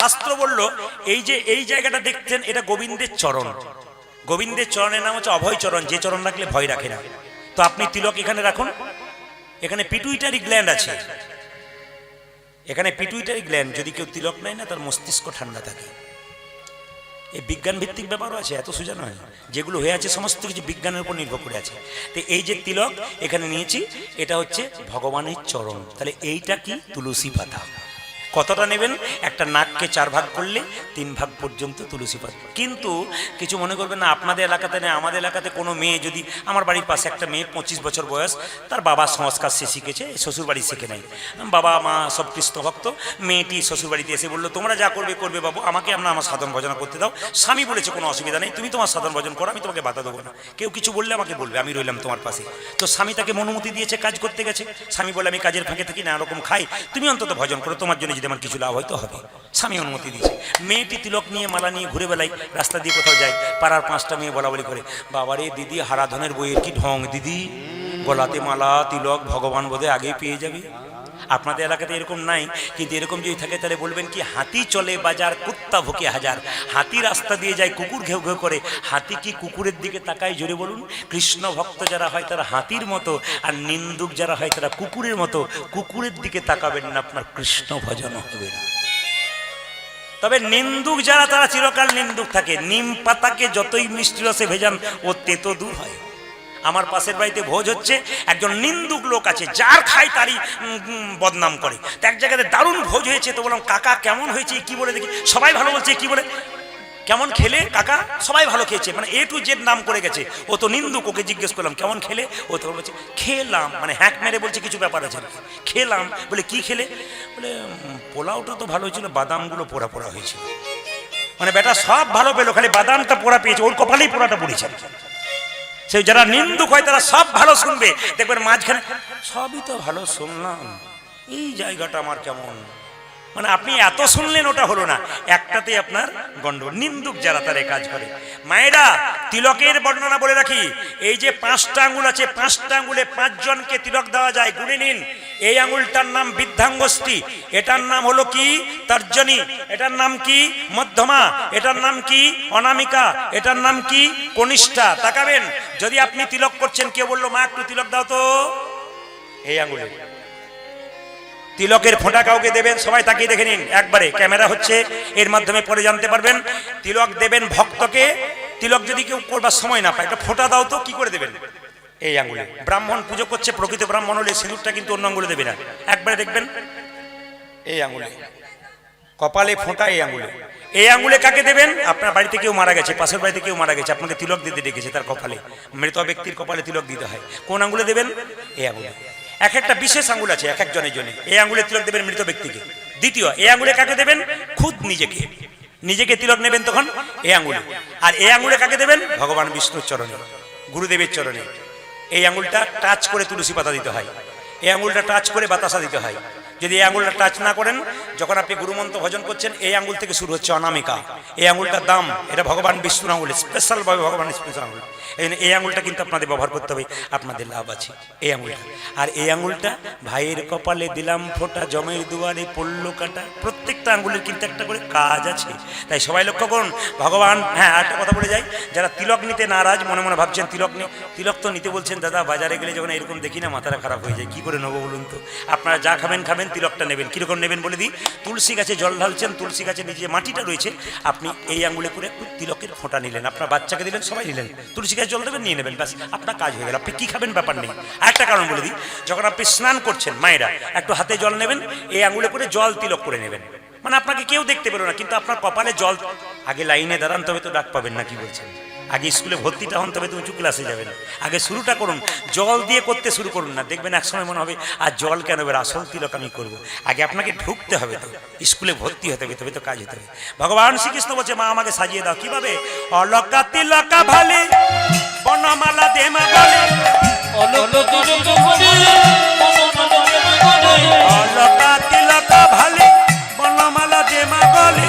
শাস্ত্র বলল, এই যে এই জায়গাটা দেখছেন, এটা গোবিন্দের চরণ। গোবিন্দের চরণের নাম হচ্ছে অভয় চরণ, যে চরণ রাখলে ভয় রাখে না। তো আপনি তিলক এখানে রাখুন। এখানে পিটুইটারি গ্ল্যান্ড আছে। এখানে পিটুইটারি গ্ল্যান্ড যদি কেউ তিলক নেয় না, তার মস্তিষ্ক ঠান্ডা থাকে। এই বিজ্ঞান ভিত্তিক ব্যাপারও আছে, এত সোজা নয়। যেগুলো হয়ে আছে, সমস্ত কিছু বিজ্ঞানের উপর নির্ভর করে আছে। তো এই যে তিলক এখানে নিয়েছি, এটা হচ্ছে ভগবানের চরণ। তাহলে এইটা কি? তুলসী পাতা। কতটা নেবেন? একটা নাককে চার ভাগ করলে তিন ভাগ পর্যন্ত তুলসী পাতা। কিন্তু কিছু মনে করবেন না, আপনাদের এলাকাতে নেই আমাদের এলাকাতে কোনো মেয়ে যদি, আমার বাড়ির পাশে একটা মেয়ে পঁচিশ বছর বয়স, তার বাবা সংস্কার সে শিখেছে শ্বশুর বাড়ি শিখে নাই। বাবা, মা সব কৃষ্ণ ভক্ত, মেয়েটি শ্বশুর বাড়িতে এসে বলল, তোমরা যা করবে করবে বাবু, আমাকে আমরা আমার সাধন ভজন করতে দাও। স্বামী বলেছে কোনো অসুবিধা নেই, তুমি তোমার সাধন ভজন করো, আমি তোমাকে বাধা দেবো না। কেউ কিছু বললে আমাকে বলবে, আমি রইলাম তোমার পাশে। তো স্বামী তাকে মনোমতি দিয়েছে, কাজ করতে গেছে। স্বামী বলে, আমি কাজের ফাঁকে থাকি না এরকম খাই। তুমি অন্তত ভজন করো, তোমার জন্য যদি আমার কিছু লাভ হয়তো হবে। স্বামী অনুমতি দিয়েছে। মেয়েটি তিলক নিয়ে মালা নিয়ে ঘুরে বেলায় রাস্তা দিয়ে কোথাও যায়, পাড়ার পাঁচটা মেয়ে বলা বলি করে, বাবারে দিদি, হারাধনের বইয়ের কি ঢং, দিদি? গলাতে মালা, তিলক, ভগবান বোধে আগে পেয়ে যাবে। আপনাদের এলাকাতে এরকম নাই, কিন্তু এরকম যদি থাকে তাহলে বলবেন কি, হাতি চলে বাজার, কুত্তা ভুকে হাজার। হাতি রাস্তা দিয়ে যায়, কুকুর ঘেউ ঘেউ করে। হাতি কি কুকুরের দিকে তাকায়? জোরে বলুন। কৃষ্ণ ভক্ত যারা হয় তারা হাতির মতো, আর নিন্দুক যারা হয় তারা কুকুরের মতো। কুকুরের দিকে তাকাবেন না, আপনার কৃষ্ণ ভজন হবে না। তবে নিন্দুক যারা, তারা চিরকাল নিন্দুক থাকে। নিম পাতাকে যতই মিষ্টি রসে ভেজান, ও তেতো দূর হয়। আমার পাশের বাড়িতে ভোজ হচ্ছে, একজন নিন্দুক লোক আছে, যার খায় তারই বদনাম করে। তো এক জায়গাতে দারুণ ভোজ হয়েছে, তো বললাম, কাকা, কেমন হয়েছে? কি বলে দেখি? সবাই ভালো বলছে, কি বলে? কেমন খেলে, কাকা? সবাই ভালো খেয়েছে মানে এ টু জেড নাম করে গেছে। ও তো নিন্দুক, ওকে জিজ্ঞেস করলাম, কেমন খেলে? ও তো বলছে, খেলাম। মানে হ্যাক মেরে বলছে, কিছু ব্যাপার আছে। খেলাম। বলে, কি খেলে? বলে পোলাওটা তো ভালো হয়েছিল, বাদামগুলো পোড়া পোড়া হয়েছিল। মানে বেটা, সব ভালো পেল, খালি বাদামটা পোড়া পেয়েছে, ওর কপালেই পোড়াটা পড়েছে। সেই যারা নিন্দুক হয়, তারা সব ভালো শুনবে। দেখবেন মাঝখানে, সবই তো ভালো শুনলাম। এই জায়গাটা আমার কেমন? মানে আপনি এত শুনলেন ওটা হলো না। একটাতে আপনার গন্ড নিন্দুক যারা তারা কাজ করে। মায়েরা, তিলকের বর্ণনা বলে রাখি, এই যে পাঁচটা আঙুল আছে, পাঁচটা আঙুলে পাঁচজনকে তিলক দেওয়া যায়, গুনে নিন। এই আঙুলটার নাম বৃদ্ধাঙ্গষ্ঠী এটার নাম হলো কি? তর্জনী। এটার নাম কি? মধ্যমা। এটার নাম কি? অনামিকা। এটার নাম কি? কনিষ্ঠা। তাকাবেন। যদি আপনি তিলক করছেন, কেউ বলল, মা, একটু তিলক দাও তো। এই আঙ্গুলে তিলকের ফোঁটা কাউকে দেবেন, সবাই তাকিয়ে দেখে নিন। একবারে ক্যামেরা হচ্ছে, এর মাধ্যমে পরে জানতে পারবেন। তিলক দেবেন ভক্তকে, তিলক যদি কেউ করবার সময় না পায়, একটা ফোঁটা দাও তো, কি করে দেবেন? এই আঙুলে। ব্রাহ্মণ পুজো করছে, প্রকৃত ব্রাহ্মণ হলে সিঁদুরটা কিন্তু অন্য আঙুলে দেবে না। একবারে দেখবেন। এই আঙ্গুলে কপালে ফোঁটা এই আঙ্গুলে এই আঙুলে কাকে দেবেন? আপনার বাড়িতে কেউ মারা গেছে, পাশের বাড়িতে কেউ মারা গেছে, আপনাকে তিলক দিতে ডেকেছে তার কপালে। মৃত ব্যক্তির কপালে তিলক দিতে হয়। কোন আঙ্গুলে দেবেন? এই আঙ্গুলে এক একটা বিশেষ আঙ্গুল আছে, এক একজনের জন্য। এই আঙ্গুলে তিলক দেবেন মৃত ব্যক্তিকে। দ্বিতীয়, এই আঙ্গুলে কাকে দেবেন? খুদ নিজেকে। নিজেকে তিলক নেবেন তখন এই আঙ্গুলে। আর এই আঙ্গুলে কাকে দেবেন? ভগবান বিষ্ণুর চরণে, গুরুদেবের চরণে। এই আঙ্গুলটা টাচ করে তুলসী পাতা দিতে হয়। এই আঙ্গুলটা টাচ করে বাতাসা দিতে হয়। যদি এই আঙ্গুলটা টাচ না করেন, যখন আপনি গুরুমন্ত্র ভজন করছেন, এই আঙ্গুল থেকে শুরু হচ্ছে অনামিকা। এই আঙ্গুলটার দাম, এটা ভগবান বিষ্ণুর আঙ্গুল স্পেশালভাবে ভগবান স্পেশাল আঙ্গুল। এই আঙ্গুলটা কিন্তু আপনাদের ব্যবহার করতে হবে। আপনাদের লাভ আছে। এই আঙ্গুলটা আর এই আঙুলটা ভাইয়ের কপালে দিলাম ফোঁটা, জমের দুয়ারে পড়ল কাটা। প্রত্যেকটা আঙুলের কিন্তু একটা করে কাজ আছে। তাই সবাই লক্ষ্য করুন, ভগবান হ্যাঁ একটা কথা বলে যাই। যারা তিলক নিতে নারাজ, মনে মনে ভাবছেন তিলক নি তিলক তো নিতে বলছেন, দাদা, বাজারে গেলে যখন এরকম দেখি না, মাথাটা খারাপ হয়ে যায়। কি করে নেব বলুন তো? আপনারা যা খাবেন খাবেন, তিলকটা নেবেন। কীরকম নেবেন বলে দিই? তুলসী গাছে জল ঢালছেন, তুলসী গাছে নিচে মাটিটা রয়েছে, আপনি এই আঙুলে করে তিলকের ফোঁটা নিলেন। আপনার বাচ্চাকে দিলেন, সবাই নিলেন। তুলসী গাছে জল দেবেন, নিয়ে নেবেন। ব্যাস, আপনার কাজ হয়ে গেল। আপনি কী খাবেন ব্যাপার নেই। একটা কারণ বলে দিই, যখন আপনি স্নান করছেন, মায়েরা, একটু হাতে জল নেবেন, এই আঙুলে করে জল তিলক করে নেবেন। মানে আপনাকে কেউ দেখতে পেল না, কিন্তু আপনার কপালে জল, আগে লাইনে দাঁড়ান, তবে তো ডাক পাবেন না, কি বলছেন? আগে স্কুলে ভর্তিটা হন তবে তো উঁচু ক্লাসে যাবেন আগে শুরুটা করুন জল দিয়ে করতে শুরু করুন না। দেখবেন একসময় মনে হবে আর জল কেন এবার আসল তিলক আমি করব? আগে আপনাকে ঢুকতে হবে তো স্কুলে ভর্তি হতে হবে তবে তো কাজ হতে হবে। ভগবান শ্রীকৃষ্ণ বলছে মা আমাকে সাজিয়ে দাও। কীভাবে? অলকা তিলকা ভালে বনমালা দেমা বলে অলকা তিলকা ভালে বনমালা দেমা বলে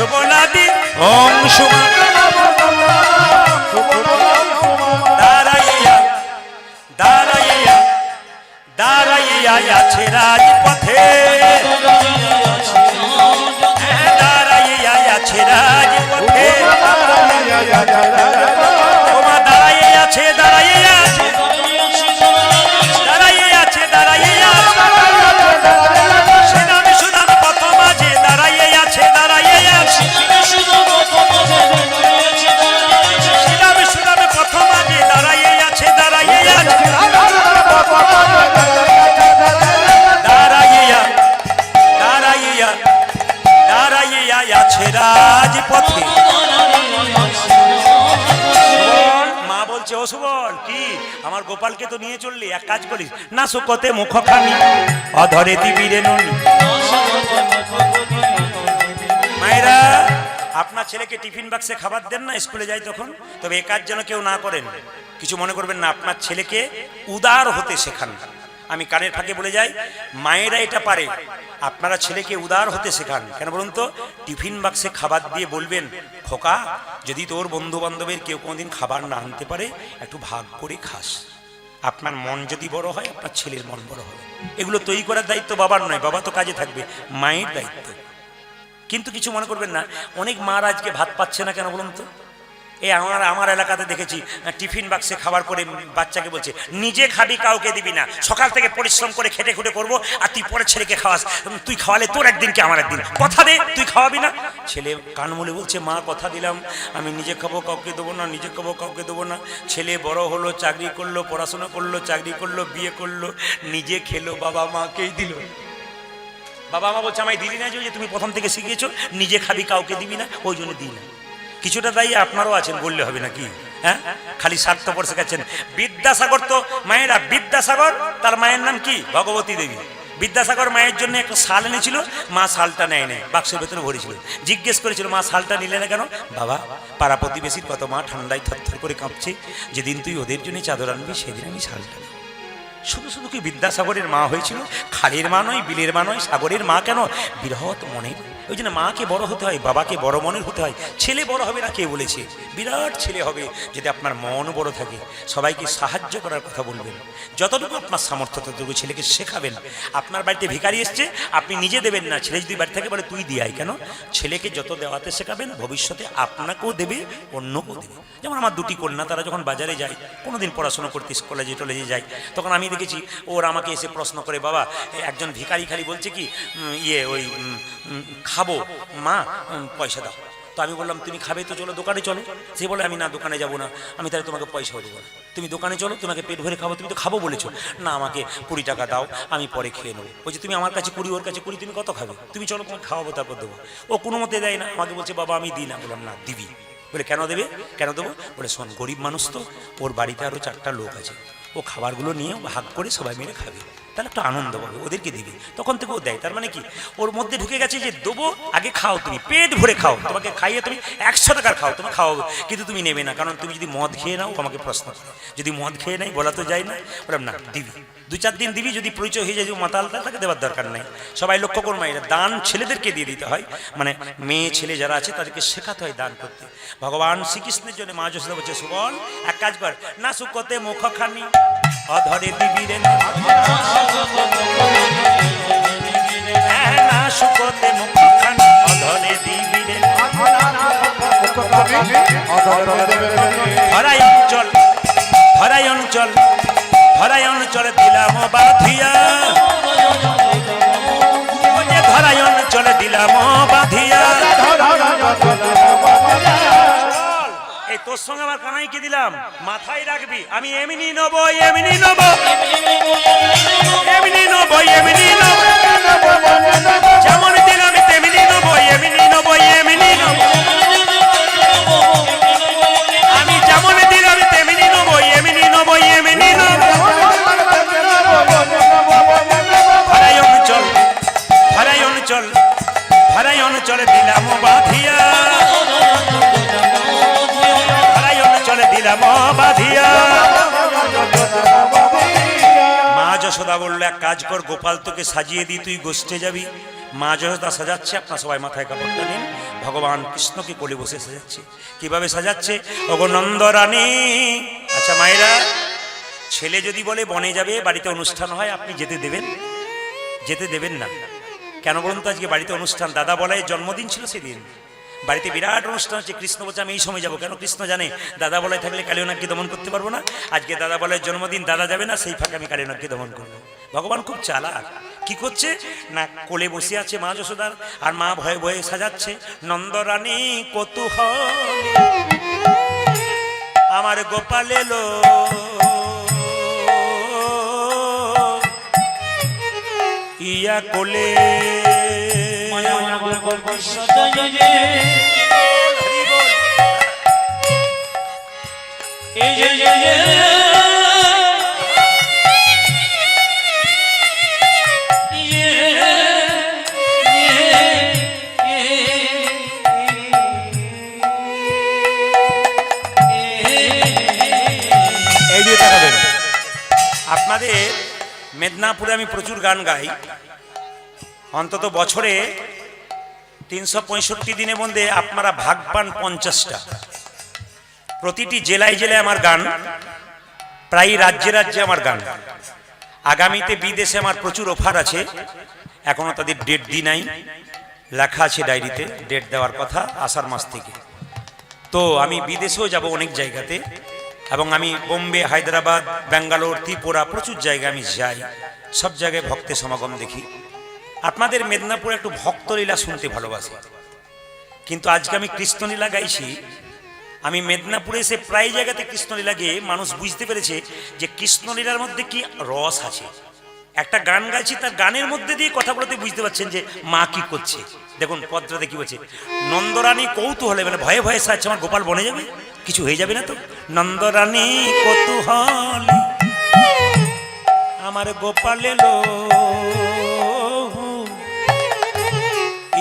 সুদামদন ওম শুভ দাঁড়াইয়া দাঁড়াইয়া দাঁড়াইয়া আছে রাজপথে। হ্যাঁ, দাঁড়াইয়া আছে রাজপথে। দাঁড়াইয়া দাঁড়াইয়া দাঁড়াইয়া আছে মা বলছে, ও সুবল, কি? আমার গোপালকে তো নিয়ে চললি, এক কাজ করিস। না সুকতে মুখ খানি অধরে দিবি রে ননি। মায়েরা, আপনার ছেলেকে টিফিন বাক্সে খাবার দেন না, স্কুলে যাই তখন? তবে এ কাজ যেন কেউ না করেন। কিছু মনে করবেন না, আপনার ছেলেকে উদার হতে শেখান। আমি কানের ফাঁকে বলে যাই, মায়েরা এটা পারে, আপনারা ছেলেকে উদার হতে শেখান। কেন বলুন তো? টিফিন বাক্সে খাবার দিয়ে বলবেন খোকা যদি তোর বন্ধু বান্ধবের কেউ কোনোদিন খাবার না আনতে পারে, একটু ভাগ করে খাস। আপনার মন যদি বড় হয়, আপনার ছেলের মন বড় হবে। এগুলো তৈরি করার দায়িত্ব বাবার নয়, বাবা তো কাজে থাকবে, মায়ের দায়িত্ব। কিন্তু কিছু মনে করবেন না, অনেক মার আজকে ভাত পাচ্ছে না কেন বলুন তো? এই আমার আমার এলাকাতে দেখেছি টিফিন বাক্সে খাবার করে বাচ্চাকে বলছে, নিজে খাবি, কাউকে দিবি না। সকাল থেকে পরিশ্রম করে খেটে খুঁটে করব, আর তুই পরে ছেলেকে খাওয়াস। তুই খাওয়ালে তোর একদিন কি আমার একদিন? কথা দে, তুই খাওয়াবি না? ছেলে কান মুলে বলছে, মা, কথা দিলাম। আমি নিজে খাব, কাউকে দেবো না, নিজে খাব, কাউকে দেবো না। ছেলে বড় হলো, চাকরি করল, পড়াশোনা করল, চাকরি করল, বিয়ে করল, নিজে খেলো, বাবা মাকেই দিল। বাবা মা বলছে, আমায় দিলি না যে তুমি প্রথম থেকে শিখিয়েছো? নিজে খাবি, কাউকে দিবি না? ওই জন্য দিই না। কিছুটা দায়ী আপনারও আছেন বললে হবে নাকি? হ্যাঁ? খালি স্বার্থপর শেখাচ্ছেন। বিদ্যাসাগর তো মায়েরা, বিদ্যাসাগর, তার মায়ের নাম কি? ভগবতী দেবী। বিদ্যাসাগর মায়ের জন্য একটা শাল এনেছিল, মা শালটা নেয় নেয় বাক্সের ভেতরে ভরেছিল। জিজ্ঞেস করেছিল, মা, শালটা নিলে না কেন? বাবা, পাড়া প্রতিবেশীর কত মা ঠান্ডায় থরথর করে কাঁপছে। যেদিন তুই ওদের জন্য চাদর আনবি, সেদিন আমি শালটা শুধু শুধু কি বিদ্যাসাগরের মা হয়েছিল? খালের মা নয়, বিলের মা নয়, সাগরের মা কেন? বৃহৎ মনের ওই জন্য মাকে বড় হতে হয় বাবাকে বড় মনের হতে হয়। ছেলে বড় হবে না কে বলেছে? বিরাট ছেলে হবে যদি আপনার মন বড় থাকে। সবাইকে সাহায্য করার কথা বলবেন। যতটুকু আপনার সামর্থ্য ততটুকু ছেলেকে শেখাবেন। আপনার বাড়িতে ভিখারি এসছে আপনি নিজে দেবেন না। ছেলে যদি বাড়ি থাকে বলে তুই দিয়াই কেন? ছেলেকে যত দেওয়াতে শেখাবেন ভবিষ্যতে আপনাকেও দেবে অন্যকেও দেবে। যেমন আমার দুটি কন্যা তারা যখন বাজারে যায় কোনোদিন পড়াশোনা করতে কলেজে টলেজে যায় তখন আমি দেখেছি ওর আমাকে এসে প্রশ্ন করে বাবা একজন ভিখারি খালি বলছে কি ইয়ে ওই উম, খাব। মা পয়সা দাও। তো আমি বললাম, তুমি খাবে তো, চলো দোকানে চলো। সে বলে, আমি না, দোকানে যাব না। আমি তাহলে তোমাকে পয়সাও দেবো না। তুমি দোকানে চলো, তোমাকে পেট ভরে খাব। তুমি তো খাব বলেছ। না, আমাকে কুড়ি টাকা দাও, আমি পরে খেয়ে নেব। বলছে, তুমি আমার কাছে কুড়ি, ওর কাছে কুড়ি, তুমি কত খাবে? তুমি চলো, তোমাকে খাওয়াবো, তারপর দেবো। ও কোনো মতে দেয় না। আমাকে বলছে, বাবা, আমি দিই না। বললাম, না, দিবি। বলে, কেন দেবে? কেন দেবো? বলে, শোন, গরিব মানুষ তো, ওর বাড়িতে আরও চারটা লোক আছে। ও খাবারগুলো নিয়ে ভাগ করে সবাই মিলে খাবে। তাহলে একটু আনন্দ পাবে, ওদেরকে দিবে। তখন থেকে ও দেয়। তার মানে কি? ওর মধ্যে ঢুকে গেছে যে, দেবো, আগে খাও তুমি, পেট ভরে খাও। তোমাকে খাইয়ে তুমি একশো টাকার খাও, তুমি খাওয়াবো কিন্তু তুমি নেবে না, কারণ তুমি যদি মদ খেয়ে নাও আমাকে প্রশ্ন যদি মদ খেয়ে নাই, বলা তো যায় না। বললাম, না, দিবি। দু চার দিন দিবি, যদি পরিচয় হয়ে যায় যে মাতালটা তাকে দেওয়ার দরকার নেই। সবাই লক্ষ্য করব এটা দান ছেলেদেরকে দিয়ে দিতে হয়। মানে মেয়ে, ছেলে যারা আছে, তাদেরকে শেখাতে হয় দান করতে। ভগবান শ্রীকৃষ্ণের জন্য মা যশোদা বলছে সুবল এক কাজ কর। না সুকতে মুখ খানি। অধরে দিবি রে না। হ্যাঁ, না সুকতে মুখ খানি অধরে দিবি রে না। ধরাই অঞ্চল ধরাই অঞ্চল ধরাই অঞ্চল দিলাম বাধিয়া ধরাই অঞ্চল দিলাম বাধিয়া তোর সঙ্গে আমার কানাইকে দিলাম। মাথায় রাখবি, আমি এমনি নেব এমনি নেব। এমনি নেব এমনি নেব। যেমন দিলাম তেমনি নেব, এমনি আমি যেমন এমনি দিলাম বাধিয়া মা যশোদা বলল, এক কাজ কর, গোপাল তোকে সাজিয়ে দিই, তুই গোষ্ঠে যাবি। মা যশোদা সাজাচ্ছে, আপনার সবাই মাথায় কাপড়টা নিন। ভগবান কৃষ্ণকে কোলে বসে সাজাচ্ছে। কীভাবে সাজাচ্ছে? ওগো নন্দরানী। আচ্ছা মায়েরা, ছেলে যদি বলে বনে যাবে, বাড়িতে অনুষ্ঠান হয়, আপনি যেতে দেবেন? যেতে দেবেন না। কেন বলুন তো, আজকে বাড়িতে অনুষ্ঠান? দাদা বলায় জন্মদিন ছিল সেদিন। বাড়িতে বিরাট অনুষ্ঠান হচ্ছে, কৃষ্ণ বলছে, আমি এই সময় যাব। কেন কৃষ্ণ জানে? দাদা বলায় থাকলে কালিয়নাককে দমন করতে পারব না। আজকে দাদা বলায় জন্মদিন, দাদা যাবে না, সেই ফাঁকে আমি কালিয়নাককে দমন করব। ভগবান খুব চালাক। কি করছে? না, কোলে বসে আছে মা যশোদার, আর মা ভয়ে ভয়ে সাজাচ্ছে, নন্দরানী, কৌতূহল, আমার গোপাল এলো ইয়া কোলে এই দিয়ে তাকাবেন আপনাদের মেদিনীপুরে আমি প্রচুর গান গাই। অন্তত বছরে তিনশো পঁয়ষট্টি দিনের মধ্যে আপনারা ভাগ পান পঞ্চাশটা। প্রতিটি জেলায় জেলায় আমার গান প্রায় রাজ্যে রাজ্যে আমার গান। আগামীতে বিদেশে আমার প্রচুর অফার আছে। এখনও তাদের ডেট দি নাই। লেখা আছে ডায়েরিতে, ডেট দেওয়ার কথা আষাঢ় মাস থেকে। তো আমি বিদেশেও যাব অনেক জায়গাতে এবং আমি বোম্বে, হায়দ্রাবাদ, ব্যাঙ্গালোর, ত্রিপুরা প্রচুর জায়গায় আমি যাই। সব জায়গায় ভক্তের সমাগম দেখি। আপনাদের মেদিনীপুরে একটু ভক্তলীলা শুনতে ভালোবাসি। কিন্তু আজকে আমি কৃষ্ণলীলা গাইছি। আমি মেদিনীপুরে এসে প্রায় জায়গাতে কৃষ্ণলীলা গিয়ে মানুষ বুঝতে পেরেছে যে কৃষ্ণলীলার মধ্যে কি রস আছে। একটা গান গাইছি, তার গানের মধ্যে দিয়ে কথা বলতে বুঝতে পারছেন যে মা কি করছে। দেখুন পত্রতে কি বলছে, নন্দরানী কৌতূহলে মানে ভয়ে ভয়ে সাজছে আমার গোপাল বনে যাবে? কিছু হয়ে যাবে না তো? নন্দরানী কৌতূহল, আমার গোপাল এলো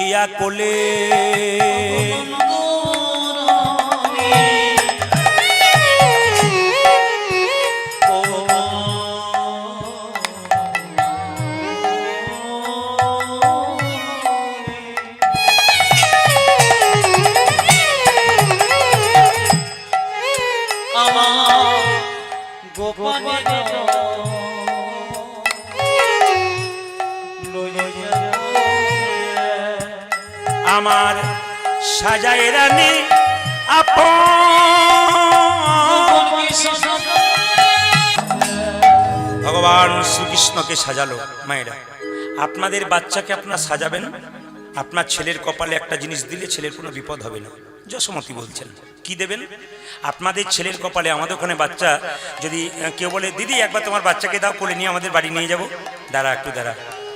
ইয়া কোলে সাজায় রানী ভগবান শ্রীকৃষ্ণকে সাজালো মায়েরা। আপনাদের বাচ্চাকে আপনার সাজাবেন, আপনার ছেলের কপালে একটা জিনিস দিলে ছেলের কোনো বিপদ হবে না। যশোমতি বলছেন, কি দেবেন? আপনাদের ছেলের কপালে আমাদের ওখানে বাচ্চা যদি কেউ বলে, দিদি, একবার তোমার বাচ্চাকে দাও, কোলে নিয়ে আমাদের বাড়ি নিয়ে যাব। দাঁড়া, একটু দাঁড়া।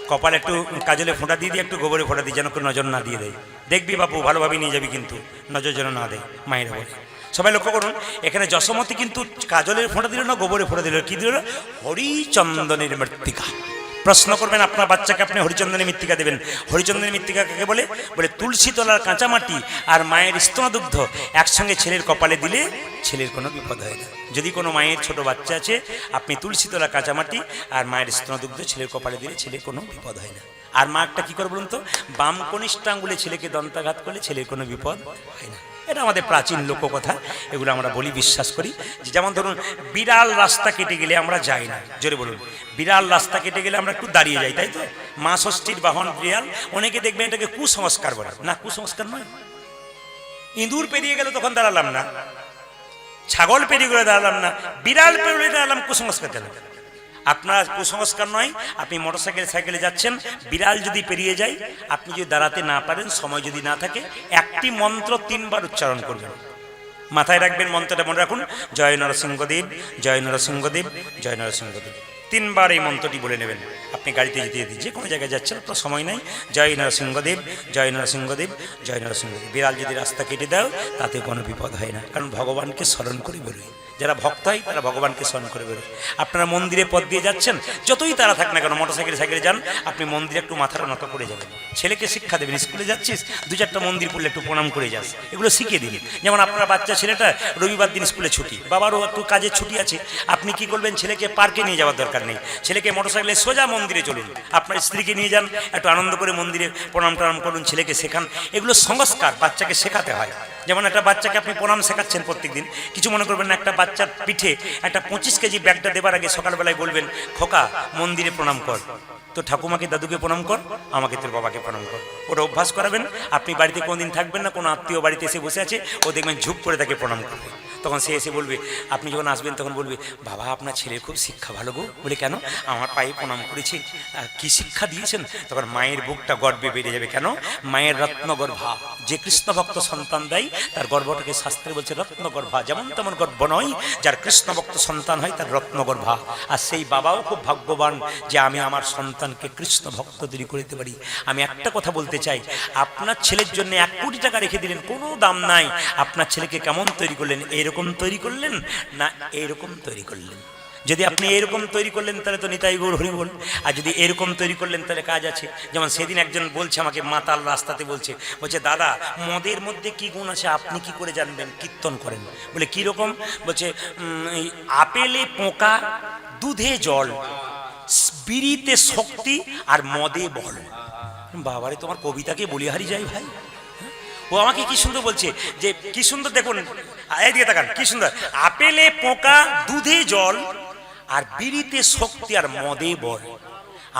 কপালে একটু কাজলে ফোঁটা দিয়ে দিয়ে একটু গোবরে ফোঁটা দিই যেন নজর না দিয়ে দেয়। দেখবি বাপু ভালোভাবে নিয়ে যাবি কিন্তু, নজর যেন না দেয় মায়ের বলে সবাই লক্ষ্য করুন, এখানে যশোমতি কিন্তু কাজলের ফোঁটা দিল না, গোবরে ফোঁটা দিল কি দিল হরিচন্দনের মৃত্তিকা। প্রশ্ন করবেন আপনার বাচ্চাকে আপনি হরিচন্দনের মৃত্তিকা দেবেন। হরিচন্দনের মৃত্তিকা কাকে বলে? বলে তুলসী তলার কাঁচামাটি আর মায়ের স্তনদুগ্ধ একসঙ্গে ছেলের কপালে দিলে ছেলের কোনো বিপদ হয় না। যদি কোনো মায়ের ছোট বাচ্চা আছে, আপনি তুলসী তলা কাঁচামাটি আর মায়ের স্তনদুগ্ধ ছেলের কপালে দিলে ছেলের কোনো বিপদ হয় না। আর মা একটা কী করে বলুন তো? বাম কনিষ্ঠ আঙ্গুলে ছেলেকে দন্তাঘাত করলে ছেলের কোনো বিপদ হয় না। এটা আমাদের প্রাচীন লোককথা, এগুলো আমরা বলি, বিশ্বাস করি। যেমন ধরুন, বিড়াল রাস্তা কেটে গেলে আমরা যাই না। জোরে বলুন, বিড়াল রাস্তা কেটে গেলে আমরা একটু দাঁড়িয়ে যাই, তাই তো? মা ষষ্ঠীর বাহন বিড়াল, অনেকে দেখবেন এটাকে কুসংস্কার বলে। না, কুসংস্কার নয়। ইঁদুর পেরিয়ে গেলে তখন দাঁড়ালাম না। ছাগল পেরিয়ে গেলে দাঁড়ালাম না। বিড়াল পেরিয়ে দাঁড়ালাম, কুসংস্কার কেন? আপনার কুসংস্কার নয়, আপনি মোটরসাইকেল, সাইকেলে যাচ্ছেন, বিড়াল যদি পেরিয়ে যায়, আপনি যদি দাঁড়াতে না পারেন, সময় যদি না থাকে, একটি মন্ত্র তিনবার উচ্চারণ করবেন। মাথায় রাখবেন মন্ত্রটা, মনে রাখুন, জয় নরসিংহদেব জয় নরসিংহদেব জয় নরসিংহদেব। তিনবার এই মন্ত্রটি বলে নেবেন। আপনি গাড়িতে যেতে যেতে যে কোনো জায়গায় যাচ্ছেন, আপনার সময় নাই। জয় নরসিংহদেব জয় নরসিংহদেব জয় নরসিংহদেব। বিড়াল যদি রাস্তা কেটে দাও তাতে কোনো বিপদ হয় না, কারণ ভগবানকে স্মরণ করে বেরোয় যারা ভক্ত হয়, তারা ভগবানকে স্মরণ করে বেরোয়। আপনারা মন্দিরে পথ দিয়ে যাচ্ছেন, যতই তারা থাক না কেন মোটর সাইকেলে যান, আপনি মন্দিরে একটু মাথাটা নত করে যাবেন। ছেলেকে শিক্ষা দেবেন, স্কুলে যাচ্ছিস, দু চারটা মন্দির পড়লে একটু প্রণাম করে যাস। এগুলো শিখিয়ে দিন যেমন আপনার বাচ্চা ছেলেটা রবিবার দিন স্কুলে ছুটি, বাবারও একটু কাজের ছুটি আছে। আপনি কি করবেন, ছেলেকে পার্কে নিয়ে যাওয়ার দরকার নেই। ছেলেকে মোটরসাইকেলে সোজা মন্দিরে চলুন। আপনার স্ত্রীকে নিয়ে যান, একটু আনন্দ করে মন্দিরে প্রণাম টনাম করুন, ছেলেকে শেখান। এগুলো সংস্কার বাচ্চাকে শেখাতে হয়। যেমন একটা বাচ্চাকে আপনি প্রণাম শেখাচ্ছেন প্রত্যেকদিন, কিছু মনে করবেন না, একটা বাচ্চার পিঠে একটা পঁচিশ কেজি ব্যাগটা দেবার আগে সকালবেলায় বলবেন, খোকা, মন্দিরে প্রণাম কর। তো ঠাকুমাকে, দাদুকে প্রণাম কর, আমাকে তোর বাবাকে প্রণাম কর। ওটা অভ্যাস করাবেন, আপনি বাড়িতে কোনোদিন থাকবেন না, কোনো আত্মীয় বাড়িতে এসে বসে আছে, ও দেখবেন ঝুপ করে তাকে প্রণাম করবে। তখন সে এসে বলবে, আপনি যখন আসবেন তখন বলবে, বাবা, আপনার ছেলের খুব শিক্ষা ভালো গো। বলে, কেন? আমার পায়ে প্রণাম করেছি। কি শিক্ষা দিয়েছেন? তখন মায়ের বুকটা গর্বে বেড়ে যাবে। কেন? মায়ের রত্নগর্ভা, যে কৃষ্ণ ভক্ত সন্তান দেয়, তার গর্ভটাকে শাস্ত্রে বলছে রত্নগর্ভা। যেমন তেমন গর্ভ নয়, যার কৃষ্ণ ভক্ত সন্তান হয়, তার রত্নগর্ভা। আর সেই বাবাও খুব ভাগ্যবান যে আমি আমার সন্তানকে কৃষ্ণ ভক্ত তৈরি করে দিতে পারি। আমি একটা কথা বলতে চাই, আপনার ছেলের জন্য এক কোটি টাকা রেখে দিলেন, কোনো দাম নাই। আপনার ছেলেকে কেমন তৈরি করলেন, এরকম তৈরি করলেন? না, এরকম তৈরি করলেন। যদি আপনি এরকম তৈরি করলেন, তাহলে তো নিতাই গৌর হরি বল। আর যদি এরকম তৈরি করলেন, তাহলে কাজ আছে। যেমন সেদিন একজন বলছে আমাকে, মাতাল রাস্তাতে বলছে বলছে, দাদা, মদের মধ্যে কি গুণ আছে? আপনি কি করে জানবেন? কীর্তন করেন। বলে, কি রকম? বলছে আপেলে পোকা, দুধে জল, বিড়িতে শক্তি আর মদে বল। বাবারে, তোমার কবিতাকে বলিহারি যাই ভাই। ও আমাকে কি সুন্দর বলছে যে, কি সুন্দর দেখুন এদিকে তাকান, কি সুন্দর। আপেলে পোকা, দুধে জল, আর বিড়িতে শক্তি আর মদে বল।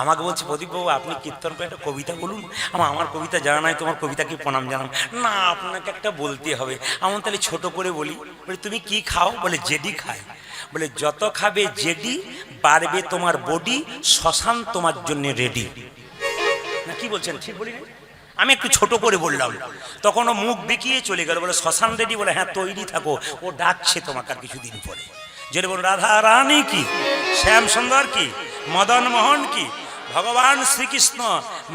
আমাকে বলছে প্রদীপবাবু আপনি কীর্তন করে একটা কবিতা বলুন। আমার আমার কবিতা জানা নাই, তোমার কবিতাকে প্রণাম জানাম? না, আপনাকে একটা বলতে হবে। আমার তাহলে ছোট করে বলি, বলে, তুমি কি খাও? বলে, জেডি খায় বলে, যত খাবে জেডি, বাড়বে তোমার বডি, শ্মশান তোমার জন্য রেডি। না, কি বলছেন? ঠিক বলি আমি একটু ছোট করে বললাম। তখন ও মুখ বেঁকিয়ে চলে গেল, বলে শ্মশান রেডি? বলে হ্যাঁ তৈরি থাকো, ও ডাকছে তোমাকে আর কিছুদিন পরে। যেটা বল রাধা রানী কি? শ্যাম সুন্দর কি? মদন মোহন কি? ভগবান শ্রীকৃষ্ণ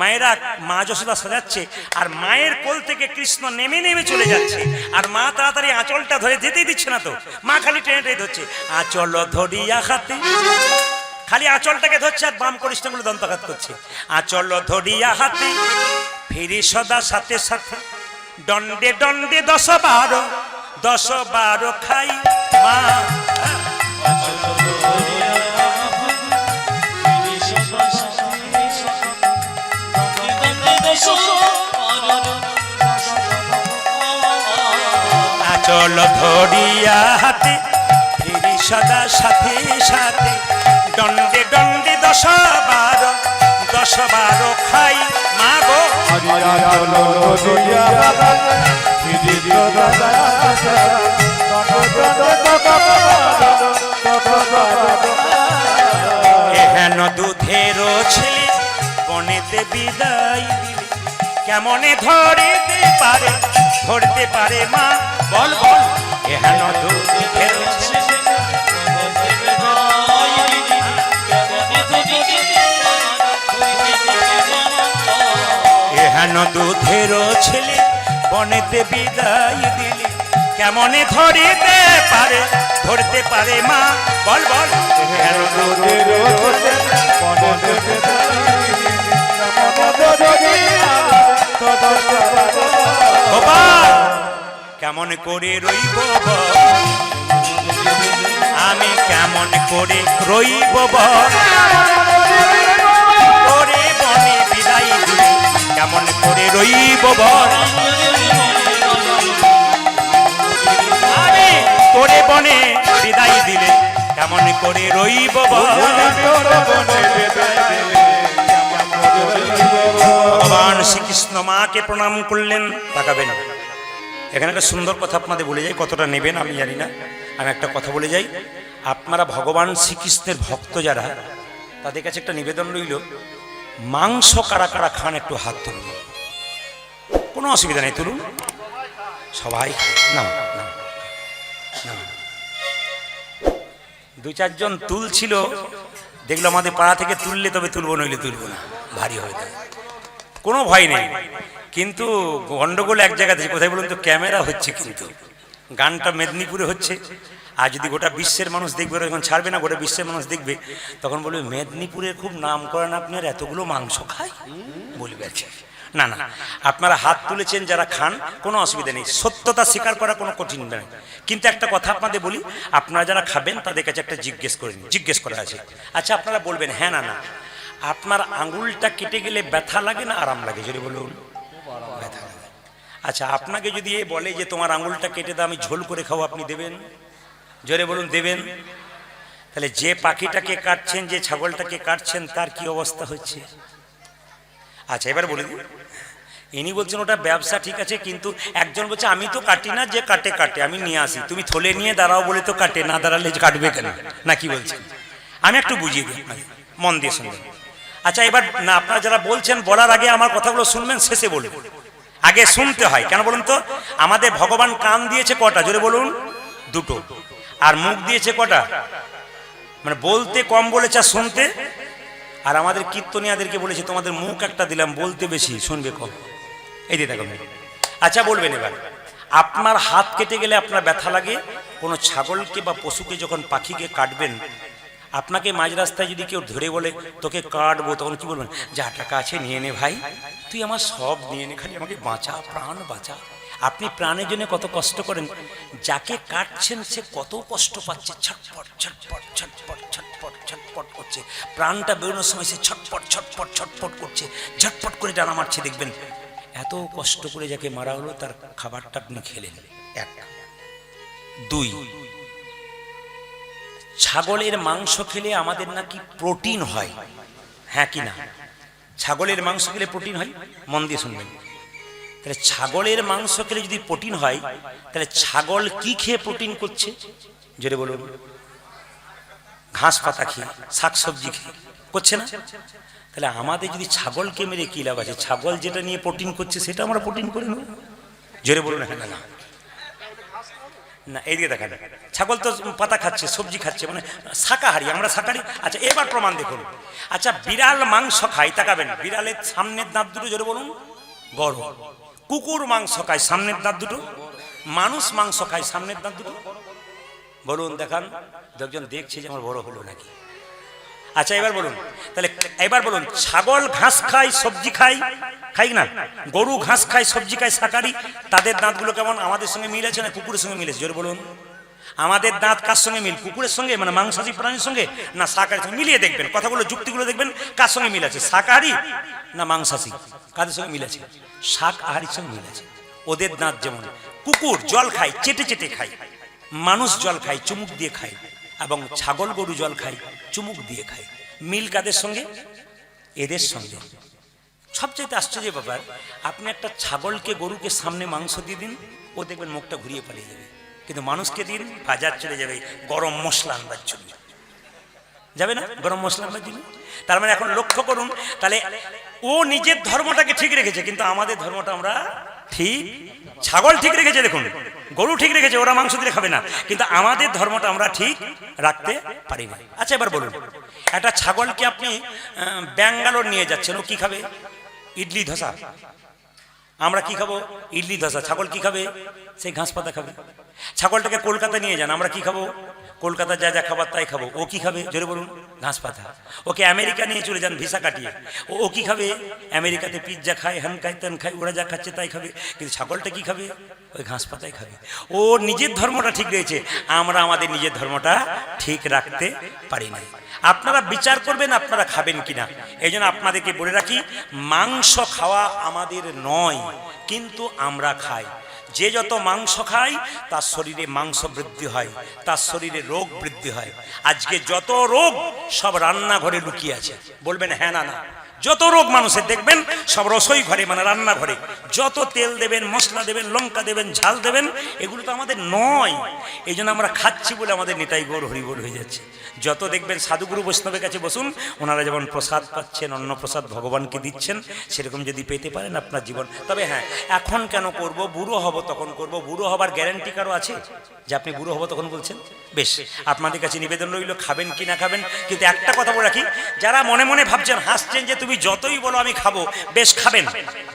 মায়েরা মা যশোদা সাজাচ্ছে, আর মায়ের কোল থেকে কৃষ্ণ নেমে নেমে চলে যাচ্ছে, আর মা তাড়াতাড়ি আঁচলটা ধরে যেতেই দিচ্ছে না তো। মা খালি টেনে টেনে ধরছে, আঁচল ধরিয়া খাতে খালি আঁচলটাকে ধরছে আর বাম করিষ্ঠগুলো দন্তঘাত করছে। আঁচল ধরিয়া হাতে। ফিরি সদা সাথে সাথে। দণ্ডে দণ্ডে দশ বারো দশ বারো খাই মা। আঁচল ধরিয়া হাতে, ফিরি সদা সাথে সাথে। দণ্ডে দণ্ডে দশ বারো দশ বারো খাই মা গো। এহেন দুধের ছেলে বনেতে বিদায় দিলে। কেমনে ধরিতে পারে, ধরতে পারে মা? বল বল। এহেন দুধের ছেলে এহেন দুধের ছেলে বনেতে বিদায় দিলে। কেমনে ধরিতে পারে, ধরতে পারে মা? বল বল। এহেন দুধের কেমন করে রইব আমি কেমন করে রইব কেমন করে রইব আমি তোরে বনে বিদায় দিলে কেমন করে রইব ভগবান শ্রীকৃষ্ণ মাকে প্রণাম করলেন, তাকাবেন। এখানে একটা সুন্দর কথা আপনাদের বলে যাই, কতটা নেবেন আমি জানি না। আমি একটা কথা বলে যাই, আপনারা ভগবান শ্রীকৃষ্ণের ভক্ত যারা, তাদের কাছে একটা নিবেদন রইল। মাংস কারা কারা খান একটু হাত তুলুন। কোনো অসুবিধা নেই, তুলুন। সবাই না না দু চারজন তুলছিল। দেখল আমাদের পাড়া থেকে তুললে তবে তুলবো, নইলে তুলবো না। ভারী হয়ে যায়। কোনো ভয় নেই। কিন্তু গন্ডগোল এক জায়গাতে। কোথায় বলুন তো, ক্যামেরা হচ্ছে কিন্তু। গানটা মেদিনীপুরে হচ্ছে। আর যদি গোটা বিশ্বের মানুষ দেখবে যখন ছাড়বে না, গোটা বিশ্বের মানুষ দেখবে, তখন বলবে, মেদিনীপুরের খুব নাম করেন আপনার, এতগুলো মাংস খায় বলবে না না, আপনারা হাত তুলেছেন যারা খান, কোনো অসুবিধা নেই। সত্যতা স্বীকার করা কোনো কঠিন নয় কিন্তু একটা কথা আপনাদের বলি, আপনারা যারা খাবেন, তাদের কাছে একটা জিজ্ঞেস করে নিন, জিজ্ঞেস করা আছে। আচ্ছা আপনারা বলবেন হ্যাঁ না না, আপনার আঙুলটা কেটে গেলে ব্যথা লাগে না আরাম লাগে? যদি বলুন, ব্যথা লাগে। আচ্ছা আপনাকে যদি এ বলে যে, তোমার আঙুলটা কেটে দাও, আমি ঝোল করে খাও আপনি দেবেন? জোরে বলুন, দেবেন? তাহলে যে পাখিটাকে কাটছেন, যে ছাগলটাকে কাটছেন, তার কি অবস্থা হচ্ছে? আচ্ছা এবার বলে ইনি বলছেন, ওটা ব্যবসা, ঠিক আছে, কিন্তু একজন বলছে, আমি তো কাটি না, যে কাটে কাটে, আমি নিয়ে আসি। তুমি থলে নিয়ে দাঁড়াও বলে তো কাটে, না দাঁড়ালে কাটবে কেন? না, কি বলছেন? আমি একটু বুঝিয়ে দিই মন দিয়ে শুনবেন। আচ্ছা এবার না, আপনারা যারা বলছেন, বলার আগে আমার কথাগুলো শুনবেন, শেষে বলুন আগে শুনতে হয়, কেন বলুন তো? আমাদের ভগবান কান দিয়েছে কটা? জোরে বলুন। দুটো। আর মুখ দিয়েছে কটা? মানে বলতে কম বলেছে আর শুনতে? আর আমাদের কীর্তনিয়াদেরকে বলেছে, তোমাদের মুখ একটা দিলাম, বলতে বেশি, শুনবে কম। এই দিয়ে দেখো আচ্ছা বলবেন এবার। আপনার হাত কেটে গেলে আপনার ব্যথা লাগে? কোনো ছাগলকে বা পশুকে যখন পাখিকে কাটবেন, আপনাকে মাঝ রাস্তায় যদি কেউ ধরে বলে, তোকে কাটবো, তখন কি বলবেন? যা টাকা আছে নিয়ে নে ভাই, তুই আমার সব নিয়ে নে, খালি আমাকে বাঁচা, প্রাণ বাঁচা। আপনি প্রাণের জন্য কত কষ্ট করেন, যাকে কাটছেন সে কত কষ্ট পাচ্ছে, ছটপট ছটপট ছটপট ছটপট ছটপট করছে। প্রাণটা বেরোনোর সময় সে ছটপট ছটপট ছটপট করছে, ঝটপট করে ডানা মারছে, দেখবেন। এত কষ্ট করে যাকে মারা হলো, তার খাবারটা আপনি খেলেন। এক। দুই। ছাগলের মাংস খেলে আমাদের নাকি প্রোটিন হয়। হ্যাঁ কি না? ছাগলের মাংস খেলে প্রোটিন হয়? মন দিয়ে শুনবেন। তাহলে ছাগলের মাংস খেলে যদি প্রোটিন হয়, তাহলে ছাগল কি খেয়ে প্রোটিন করছে? জোরে বলুন। ঘাস পাতা খেয়ে শাক সবজি খেয়ে, করছে না? তাহলে আমাদের যদি ছাগলকে মেরে কি লাভ আছে? ছাগল যেটা নিয়ে প্রোটিন করছে, সেটা আমরা প্রোটিন করে নেব। জোরে বলুন হ্যাঁ না না। এইদিকে দেখা যায় ছাগল তো পাতা খাচ্ছে, সবজি খাচ্ছে মানে শাকাহারি, আমরা শাকাহারি? আচ্ছা এবার প্রমাণ দেখুন। আচ্ছা বিড়াল মাংস খাই তাকাবেন। বিড়ালের সামনের দাঁত দুটো জোরে বলুন। বড় কুকুর মাংস খায়, সামনের দাঁত দুটো। মানুষ মাংস খায়, সামনের দাঁত দুটো। বলুন, দেখান, একজন দেখছে যে আমার বড় হলো নাকি। আচ্ছা এবার বলুন, তাহলে এবার বলুন, ছাগল ঘাস খায়, সবজি খায় খাই না গরু ঘাস খায়, সবজি খায় শাকারি তাদের দাঁতগুলো কেমন? আমাদের সঙ্গে মিলেছে না কুকুরের সঙ্গে মিলেছে জোরে বলুন। আমাদের দাঁত কার সঙ্গে মিল? কুকুরের সঙ্গে মানে মাংসাশী প্রাণীর সঙ্গে? না শাকাহারি সঙ্গে? মিলিয়ে দেখবেন। কথাগুলো, যুক্তিগুলো দেখবেন। কার সঙ্গে মিল আছে? শাকাহারি না মাংসাশী? কাদের সঙ্গে মিল আছে? শাকাহারির সঙ্গে মিল আছে। ওদের দাঁত যেমন, কুকুর জল খায়, চেটে চেটে খায়। মানুষ জল খায়, চুমুক দিয়ে খায়। এবং ছাগল গরু জল খায়, চুমুক দিয়ে খায়। মিল কাদের সঙ্গে? এদের সঙ্গে। সবচেয়ে আশ্চর্য ব্যাপার, আপনি একটা ছাগলকে, গরুকে সামনে মাংস দিয়ে দিন, ও দেখবেন মুখটা ঘুরিয়ে পালিয়ে যাবে। কিন্তু মানুষকে দিন বাজার চলে যাবে গরম মশলা আনবার জন্য। যাবে না? গরম মশলা আনবার জন্য? তার মানে এখন লক্ষ্য করুন, তাহলে ও নিজের ধর্মটাকে ঠিক রেখেছে, কিন্তু আমাদের ধর্মটা আমরা ঠিক, ছাগল ঠিক রেখেছে দেখুন, গরু ঠিক রেখেছে, ওরা মাংস দিলে খাবে না, কিন্তু আমাদের ধর্মটা আমরা ঠিক রাখতে পারি না। আচ্ছা এবার বলুন, একটা ছাগলকে আপনি ব্যাঙ্গালোর নিয়ে যাচ্ছেন, ও কি খাবে? ইডলি ধোসা। আমরা কি খাব? ইডলি ধোসা। ছাগল কি খাবে? সেই ঘাস পাতা খাবে। ছাগলটাকে কলকাতা নিয়ে যান, আমরা কি খাব? কলকাতা যা যা খাবার তাই খাব। ও কি খাবে? জোরে বলুন, ঘাস পাতা। ওকে আমেরিকা নিয়ে চলে যান, ভিসা কাটিয়ে। ও ও কি খাবে? আমেরিকাতে পিৎজা খায় হ্যান খায়, তেন খায়, ওরা যা খাচ্ছে তাই খাবে। কিন্তু ছাগলটা কি খাবে? ওই ঘাস পাতাই খাবে। ও নিজের ধর্মটা ঠিক রয়েছে। আমরা আমাদের নিজের ধর্মটা ঠিক রাখতে পারি না আপনারা বিচার করবেন, আপনারা খাবেন কিনা। এই জন্য আপনাদেরকে বলে রাখি, মাংস খাওয়া আমাদের নয়, কিন্তু আমরা খাই। যে যত মাংস খায়, তার শরীরে মাংস বৃদ্ধি হয়, তার শরীরে রোগ বৃদ্ধি হয়। আজকে যত রোগ, সব রান্নাঘরে লুকিয়ে আছে। বলবেন হ্যাঁ না না। যত রোগ মানুষের দেখবেন, সব রসই ঘরে মানে রান্নাঘরে। যত তেল দেবেন, মশলা দেবেন, লঙ্কা দেবেন, ঝাল দেবেন, এগুলো তো আমাদের নয়। এই জন্য আমরা খাচ্ছি বলে আমাদের নেতাই গোর হরিবোল হয়ে যাচ্ছে। যত দেখবেন সাধুগুরু বৈষ্ণবের কাছে বসুন, ওনারা যেমন প্রসাদ পাচ্ছেন, অন্ন প্রসাদ ভগবানকে দিচ্ছেন, সেরকম যদি পেতে পারেন আপনার জীবন। তবে হ্যাঁ এখন কেন করব? বুড়ো হব তখন করব। বুড়ো হবার গ্যারান্টি কারও আছে? যে আপনি বুড়ো হব তখন বলছেন? বেশ, আপনাদের কাছে নিবেদন রইল, খাবেন কি না খাবেন? কিন্তু একটা কথা বলে রাখি, যারা মনে মনে ভাবছেন, হাসছেন যে তুমি তুমি যতই বলো আমি খাব, বেশ খাবেন।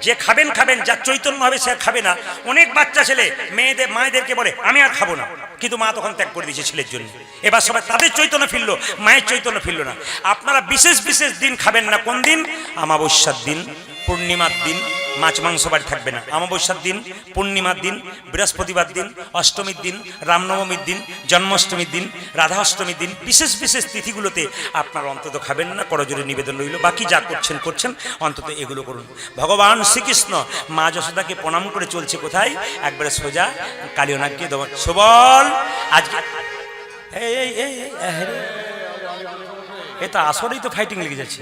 যে খাবেন খাবেন, যার চৈতন্য হবে সে খাবে না। অনেক বাচ্চা ছেলে, মেয়েদের, মায়েদেরকে বলে, আমি আর খাব না। কিন্তু মা তখন ত্যাগ করে দিয়েছে ছেলের জন্য। এবার সবাই তাদের চৈতন্য ফিরল, মায়ের চৈতন্য ফিরল না। আপনারা বিশেষ বিশেষ দিন খাবেন না। কোন দিন? আমাবস্যার দিন, পূর্ণিমার দিন মাছ মাংস বাড়ি থাকবে না। অমাবস্যার দিন, পূর্ণিমার দিন, বৃহস্পতিবার দিন, অষ্টমীর দিন, রামনবমীর দিন, জন্মাষ্টমীর দিন রাধা অষ্টমীর দিন, বিশেষ বিশেষ তিথিগুলোতে আপনার অন্তত খাবেন না করজোরে নিবেদন রইল। বাকি যা করছেন করছেন, অন্তত এগুলো করুন। ভগবান শ্রীকৃষ্ণ মা যশোদাকে প্রণাম করে চলছে কোথায়? একবারে সোজা কালিয়নাগকে দেব সবল, আজকে এই তো আসলেই তো ফাইটিং লেগে যাচ্ছে।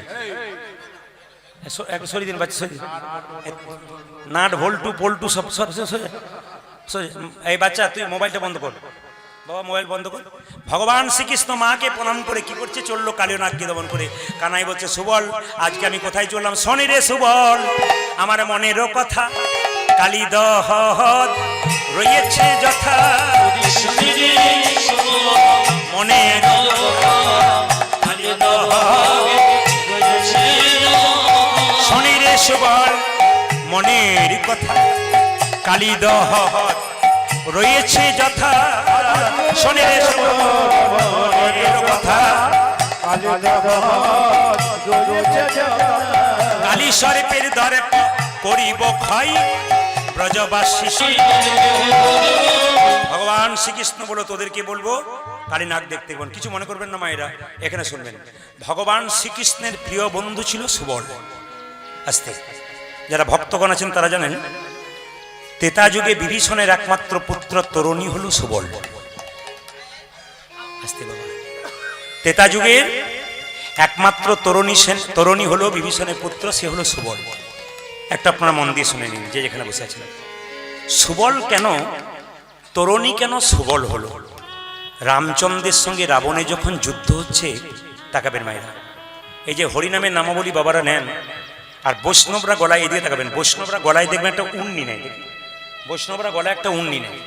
সরি দিন বাচ্চা সরি। নাট ভোল্টু পোল্টু সব সব এই বাচ্চা তুই মোবাইলটা বন্ধ কর। বাবা মোবাইল বন্ধ কর। ভগবান শ্রীকৃষ্ণ মাকে প্রণাম করে কি করছে? চলল কালীয় নাগকে দমন করে। কানাই বলছে সুবল আজকে আমি কোথায় চললাম? শনি রে সুবল আমার মনেরও কথা। কালী দহ রয়েছে যথা। মনের কালী সুবল মনের কথা। কালী দহ রয়েছে যথা মনের কথা। কালী সর্পের দরে করিব ক্ষয়, ব্রজবাসী ভগবান শ্রীকৃষ্ণ বলো তোদেরকে বলব? কালী নাগ দেখতে কিছু মনে করবেন না মায়েরা, এখানে শুনবেন। ভগবান শ্রীকৃষ্ণের প্রিয় বন্ধু ছিল সুবল আস্তে। যারা ভক্তগণ আছেন তারা জানেন, তেতা যুগে বিভীষণের একমাত্র পুত্র তরুণী হল বাবা। তেতা যুগের একমাত্র তরুণী সেন, তরুণী হলো বিভীষণের পুত্র, সে হলো সুবল। একটা আপনারা মন দিয়ে শুনে নিন, যে যেখানে বসে আছেন। সুবল কেন, তরুণী কেন সুবল হলো? রামচন্দ্রের সঙ্গে রাবণে যখন যুদ্ধ হচ্ছে, তাকাবেন মায়েরা। এই যে হরিনামের নামাবলী বাবারা নেন আর বৈষ্ণবরা গলায় এদিকে তাকাবেন। বৈষ্ণবরা গলায় দেখবেন একটা উন্নি নেই। বৈষ্ণবরা গলায় একটা উন্নি নেই।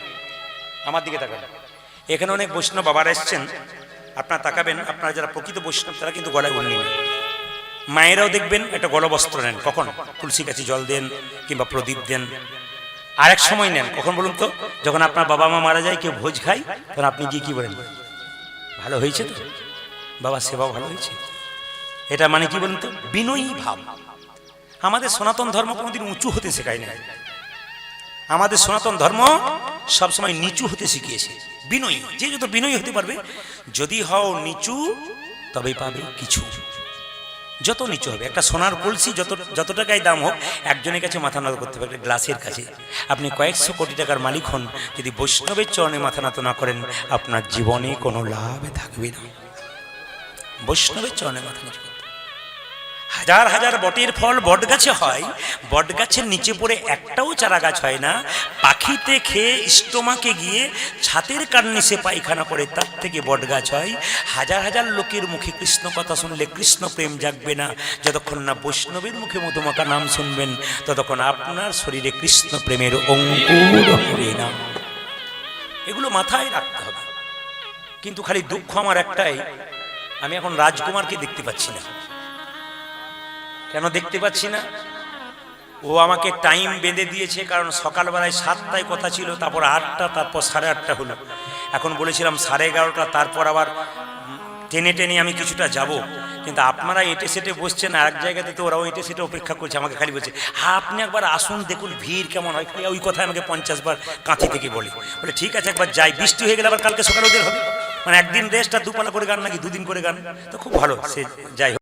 আমার দিকে তাকাবেন এখানে অনেক বৈষ্ণব বাবারা এসছেন। আপনারা তাকাবেন, আপনারা যারা প্রকৃত বৈষ্ণব, তারা কিন্তু গলায় উন্নি নেয় মায়েরাও দেখবেন একটা গলবস্ত্র নেন। কখন? তুলসী গাছে জল দেন কিংবা প্রদীপ দেন। আরেক সময় নেন। কখন বলুন তো? যখন আপনার বাবা মা মারা যায়, কেউ ভোজ খায়, তখন আপনি গিয়ে কি বলেন? ভালো হয়েছে তো? বাবা সেবা ভালো হয়েছে। এটা মানে কি বলুন তো? বিনয়ী ভাব। আমাদের সনাতন ধর্ম কোনোদিন উঁচু হতে শেখায় না আমাদের সনাতন ধর্ম সবসময় নিচু হতে শিখিয়েছে। বিনয়ী, যে যত বিনয়ী হতে পারবে, যদি হও নিচু, তবেই পাবে কিছু। যত নিচু হবে, একটা সোনার কলসি যত যত টাকায় দাম হোক, একজনের কাছে মাথা নত করতে পারবে গ্লাসের কাছে। আপনি কয়েকশো কোটি টাকার মালিক হন, যদি বৈষ্ণবের চরণে মাথা নত না করেন, আপনার জীবনে কোনো লাভ থাকবে না। বৈষ্ণবের চরণে মাথা নত। হাজার হাজার বটের ফল বট গাছে হয় বট গাছের নিচে পড়ে একটাও চারা গাছ হয় না। পাখিতে খেয়ে স্টোমাকে গিয়ে ছাতের কারণে সে পায়খানা করে, তার থেকে বট গাছ হয়। হাজার হাজার লোকের মুখে কৃষ্ণ কথা শুনলে কৃষ্ণ প্রেম জাগবে না। যতক্ষণ না বৈষ্ণবের মুখে মধুমাকা নাম শুনবেন, ততক্ষণ আপনার শরীরে কৃষ্ণ প্রেমের অঙ্কুর হবে না। এগুলো মাথায় রাখতে হবে। কিন্তু খালি দুঃখ আমার একটাই, আমি এখন রাজকুমারকে দেখতে পাচ্ছি না। কেন দেখতে পাচ্ছি না? ও আমাকে টাইম বেঁধে দিয়েছে কারণ সকালবেলায় সাতটায় কথা ছিল, তারপর আটটা, তারপর সাড়ে আটটা হলো। এখন বলেছিলাম সাড়ে এগারোটা, তারপর আবার টেনে টেনে আমি কিছুটা যাব। কিন্তু আপনারা এটে সেটে বসছেন, আর এক জায়গাতে তো ওরাও এটে সেটে অপেক্ষা করছে, আমাকে খালি বলছে হ্যাঁ আপনি একবার আসুন, দেখুন ভিড় কেমন হয়। ওই কথা আমাকে পঞ্চাশ বার কাঁথি থেকে বলে। বলে, ঠিক আছে, একবার যাই, বৃষ্টি হয়ে গেলে আবার কালকে সকালে ওদের হবে। মানে একদিন রেস্ট আর দুপালা করে গান নাকি দুদিন করে গান? তো খুব ভালো, সে যাই